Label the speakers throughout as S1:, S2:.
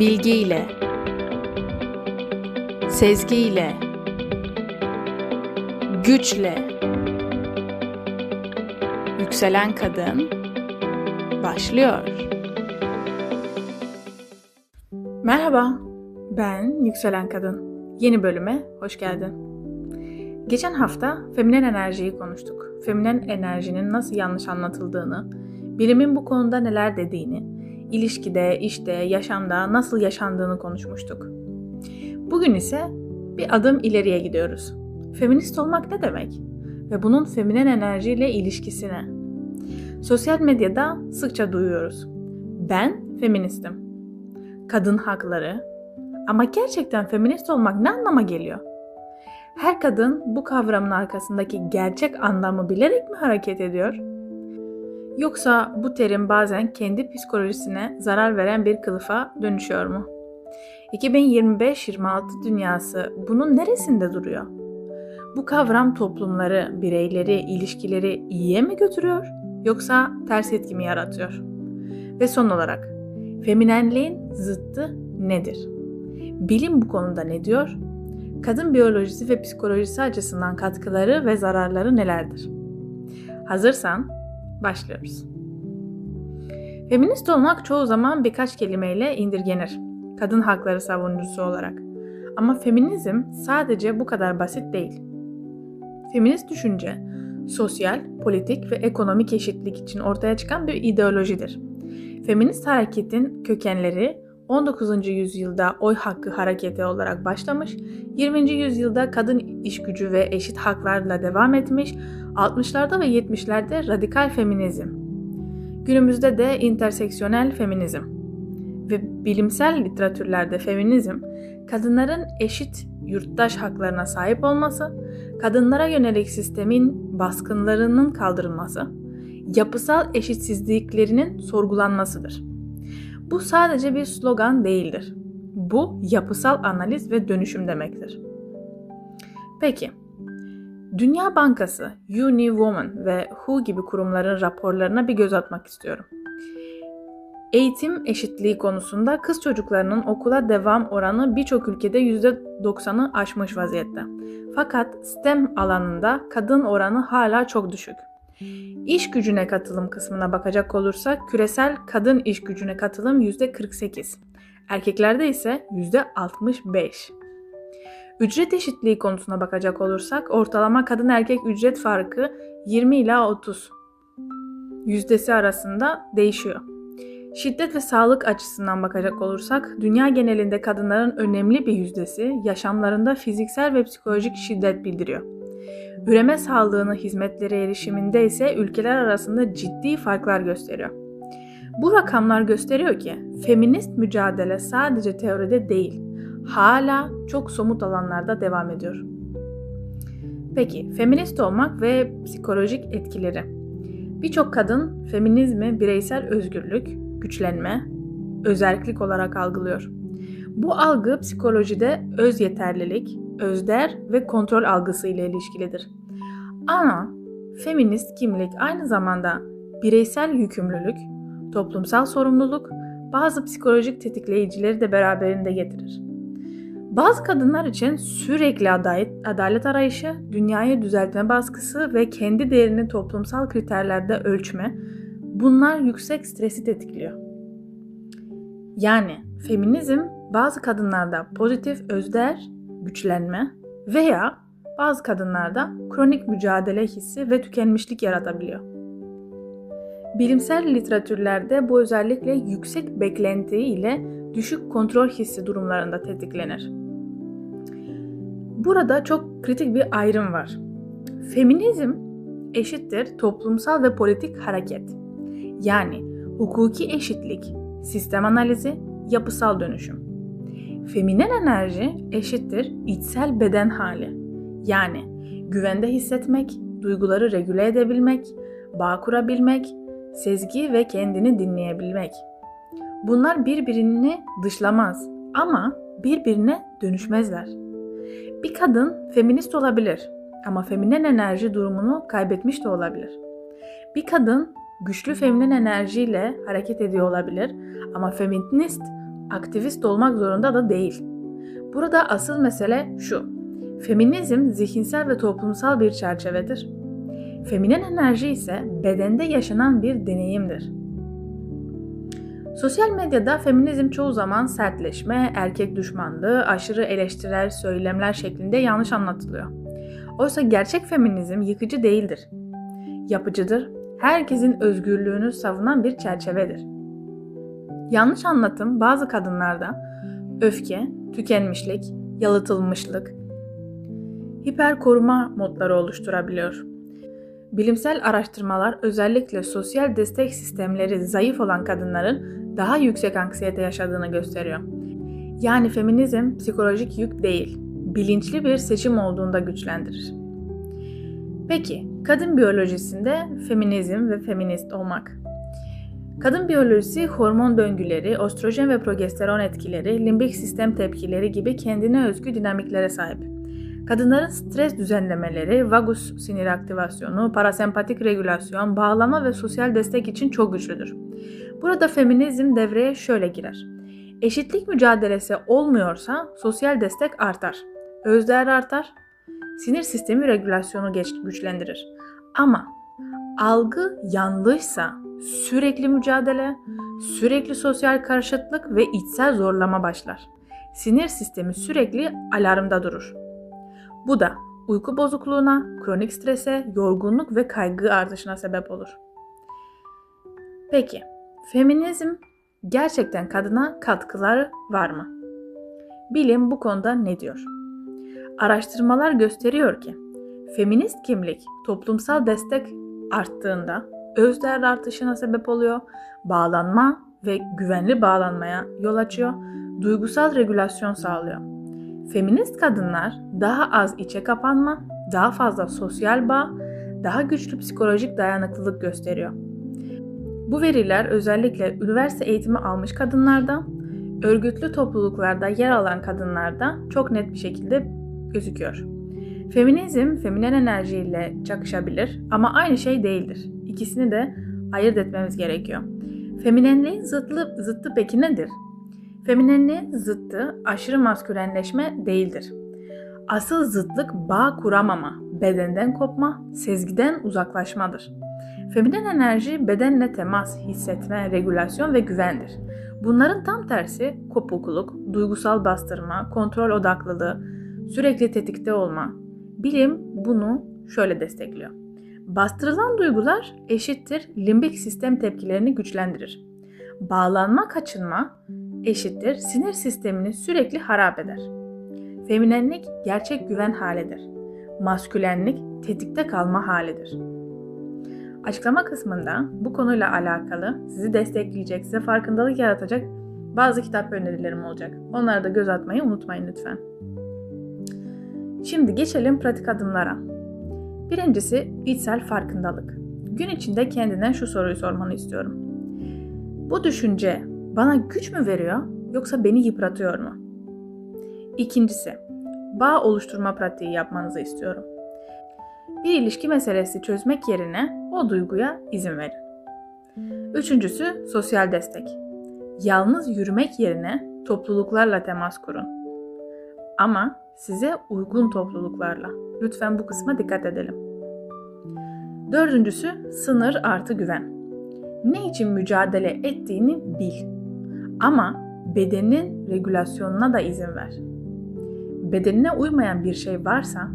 S1: Bilgiyle, sezgiyle, güçle, yükselen kadın başlıyor. Merhaba, ben Yükselen Kadın. Yeni bölüme hoş geldin. Geçen hafta feminen enerjiyi konuştuk. Feminen enerjinin nasıl yanlış anlatıldığını, bilimin bu konuda neler dediğini, ilişkide, işte, yaşamda nasıl yaşandığını konuşmuştuk. Bugün ise bir adım ileriye gidiyoruz. Feminist olmak ne demek? Ve bunun feminen enerjiyle ilişkisine. Sosyal medyada sıkça duyuyoruz. Ben feministim. Kadın hakları. Ama gerçekten feminist olmak ne anlama geliyor? Her kadın bu kavramın arkasındaki gerçek anlamı bilerek mi hareket ediyor? Yoksa bu terim bazen kendi psikolojisine zarar veren bir kılıfa dönüşüyor mu? 2025-26 dünyası bunun neresinde duruyor? Bu kavram toplumları, bireyleri, ilişkileri iyiye mi götürüyor yoksa ters etki mi yaratıyor? Ve son olarak feminenliğin zıttı nedir? Bilim bu konuda ne diyor? Kadın biyolojisi ve psikolojisi açısından katkıları ve zararları nelerdir? Hazırsan başlıyoruz. Feminist olmak çoğu zaman birkaç kelimeyle indirgenir. Kadın hakları savunucusu olarak. Ama feminizm sadece bu kadar basit değil. Feminist düşünce, sosyal, politik ve ekonomik eşitlik için ortaya çıkan bir ideolojidir. Feminist hareketin kökenleri 19. yüzyılda oy hakkı hareketi olarak başlamış, 20. yüzyılda kadın işgücü ve eşit haklarla devam etmiş, 60'larda ve 70'lerde radikal feminizm, günümüzde de interseksiyonel feminizm ve bilimsel literatürlerde feminizm, kadınların eşit yurttaş haklarına sahip olması, kadınlara yönelik sistemin baskınlarının kaldırılması, yapısal eşitsizliklerinin sorgulanmasıdır. Bu sadece bir slogan değildir. Bu yapısal analiz ve dönüşüm demektir. Peki, Dünya Bankası, Uni Woman ve WHO gibi kurumların raporlarına bir göz atmak istiyorum. Eğitim eşitliği konusunda kız çocuklarının okula devam oranı birçok ülkede %90'ı aşmış vaziyette. Fakat STEM alanında kadın oranı hala çok düşük. İş gücüne katılım kısmına bakacak olursak küresel kadın iş gücüne katılım %48. Erkeklerde ise %65. Ücret eşitliği konusuna bakacak olursak ortalama kadın erkek ücret farkı 20 ila 30 yüzdesi arasında değişiyor. Şiddet ve sağlık açısından bakacak olursak dünya genelinde kadınların önemli bir yüzdesi yaşamlarında fiziksel ve psikolojik şiddet bildiriyor. Üreme sağlığına hizmetlere erişiminde ise ülkeler arasında ciddi farklar gösteriyor. Bu rakamlar gösteriyor ki feminist mücadele sadece teoride değil, hala çok somut alanlarda devam ediyor. Peki, feminist olmak ve psikolojik etkileri. Birçok kadın feminizmi bireysel özgürlük, güçlenme, özerklik olarak algılıyor. Bu algı psikolojide öz yeterlilik, özder ve kontrol algısı ile ilişkilidir. Ama feminist kimlik aynı zamanda bireysel yükümlülük, toplumsal sorumluluk, bazı psikolojik tetikleyicileri de beraberinde getirir. Bazı kadınlar için sürekli adalet, adalet arayışı, dünyayı düzeltme baskısı ve kendi değerini toplumsal kriterlerde ölçme, bunlar yüksek stresi tetikliyor. Yani feminizm bazı kadınlarda pozitif özder, güçlenme veya bazı kadınlarda kronik mücadele hissi ve tükenmişlik yaratabiliyor. Bilimsel literatürlerde bu özellikle yüksek beklenti ile düşük kontrol hissi durumlarında tetiklenir. Burada çok kritik bir ayrım var. Feminizm eşittir toplumsal ve politik hareket. Yani hukuki eşitlik, sistem analizi, yapısal dönüşüm. Feminen enerji eşittir içsel beden hali. Yani güvende hissetmek, duyguları regüle edebilmek, bağ kurabilmek, sezgi ve kendini dinleyebilmek. Bunlar birbirini dışlamaz ama birbirine dönüşmezler. Bir kadın feminist olabilir ama feminen enerji durumunu kaybetmiş de olabilir. Bir kadın güçlü feminen enerjiyle hareket ediyor olabilir ama feminist aktivist olmak zorunda da değil. Burada asıl mesele şu. Feminizm zihinsel ve toplumsal bir çerçevedir. Feminen enerji ise bedende yaşanan bir deneyimdir. Sosyal medyada feminizm çoğu zaman sertleşme, erkek düşmanlığı, aşırı eleştirel söylemler şeklinde yanlış anlatılıyor. Oysa gerçek feminizm yıkıcı değildir. Yapıcıdır, herkesin özgürlüğünü savunan bir çerçevedir. Yanlış anlatım bazı kadınlarda öfke, tükenmişlik, yalıtılmışlık, hiper koruma modları oluşturabiliyor. Bilimsel araştırmalar özellikle sosyal destek sistemleri zayıf olan kadınların daha yüksek anksiyete yaşadığını gösteriyor. Yani feminizm psikolojik yük değil, bilinçli bir seçim olduğunda güçlendirir. Peki, kadın biyolojisinde feminizm ve feminist olmak. Kadın biyolojisi hormon döngüleri, ostrojen ve progesteron etkileri, limbik sistem tepkileri gibi kendine özgü dinamiklere sahip. Kadınların stres düzenlemeleri, vagus sinir aktivasyonu, parasempatik regülasyon, bağlama ve sosyal destek için çok güçlüdür. Burada feminizm devreye şöyle girer. Eşitlik mücadelesi olmuyorsa sosyal destek artar, özdeğer artar, sinir sistemi regülasyonu güçlendirir. Ama algı yanlışsa sürekli mücadele, sürekli sosyal karşıtlık ve içsel zorlama başlar. Sinir sistemi sürekli alarmda durur. Bu da uyku bozukluğuna, kronik strese, yorgunluk ve kaygı artışına sebep olur. Peki, feminizm gerçekten kadına katkıları var mı? Bilim bu konuda ne diyor? Araştırmalar gösteriyor ki feminist kimlik toplumsal destek arttığında özdeğer artışına sebep oluyor, bağlanma ve güvenli bağlanmaya yol açıyor, duygusal regülasyon sağlıyor. Feminist kadınlar daha az içe kapanma, daha fazla sosyal bağ, daha güçlü psikolojik dayanıklılık gösteriyor. Bu veriler özellikle üniversite eğitimi almış kadınlarda, örgütlü topluluklarda yer alan kadınlarda çok net bir şekilde gözüküyor. Feminizm, feminen enerjiyle çakışabilir ama aynı şey değildir. İkisini de ayırt etmemiz gerekiyor. Feminenliğin zıttı, zıttı peki nedir? Feminenliğin zıttı aşırı maskülenleşme değildir. Asıl zıtlık bağ kuramama, bedenden kopma, sezgiden uzaklaşmadır. Feminen enerji bedenle temas, hissetme, regülasyon ve güvendir. Bunların tam tersi kopukluk, duygusal bastırma, kontrol odaklılığı, sürekli tetikte olma. Bilim bunu şöyle destekliyor. Bastırılan duygular eşittir limbik sistem tepkilerini güçlendirir. Bağlanma kaçınma eşittir sinir sistemini sürekli harap eder. Feminenlik gerçek güven halidir. Maskülenlik tetikte kalma halidir. Açıklama kısmında bu konuyla alakalı sizi destekleyecek, size farkındalık yaratacak bazı kitap önerilerim olacak. Onlara da göz atmayı unutmayın lütfen. Şimdi geçelim pratik adımlara. Birincisi içsel farkındalık. Gün içinde kendinden şu soruyu sormanı istiyorum. Bu düşünce bana güç mü veriyor yoksa beni yıpratıyor mu? İkincisi, bağ oluşturma pratiği yapmanızı istiyorum. Bir ilişki meselesi çözmek yerine o duyguya izin verin. Üçüncüsü, sosyal destek. Yalnız yürümek yerine topluluklarla temas kurun. Ama size uygun topluluklarla. Lütfen bu kısma dikkat edelim. Dördüncüsü sınır artı güven. Ne için mücadele ettiğini bil. Ama bedenin regülasyonuna da izin ver. Bedenine uymayan bir şey varsa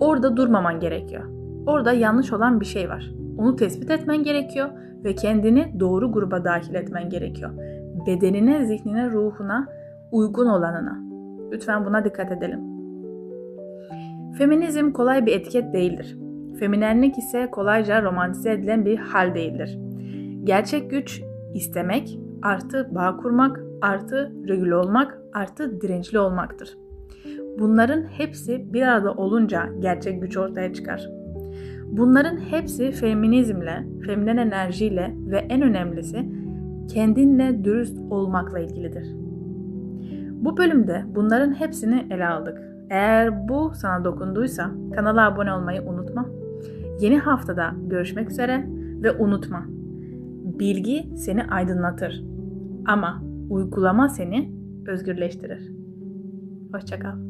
S1: orada durmaman gerekiyor. Orada yanlış olan bir şey var. Onu tespit etmen gerekiyor ve kendini doğru gruba dahil etmen gerekiyor. Bedenine, zihnine, ruhuna uygun olanına. Lütfen buna dikkat edelim. Feminizm kolay bir etiket değildir. Feminenlik ise kolayca romantize edilen bir hal değildir. Gerçek güç istemek, artı bağ kurmak, artı regül olmak, artı dirençli olmaktır. Bunların hepsi bir arada olunca gerçek güç ortaya çıkar. Bunların hepsi feminizmle, feminen enerjiyle ve en önemlisi kendinle dürüst olmakla ilgilidir. Bu bölümde bunların hepsini ele aldık. Eğer bu sana dokunduysa kanala abone olmayı unutma. Yeni haftada görüşmek üzere. Ve unutma, bilgi seni aydınlatır ama uygulama seni özgürleştirir. Hoşçakal.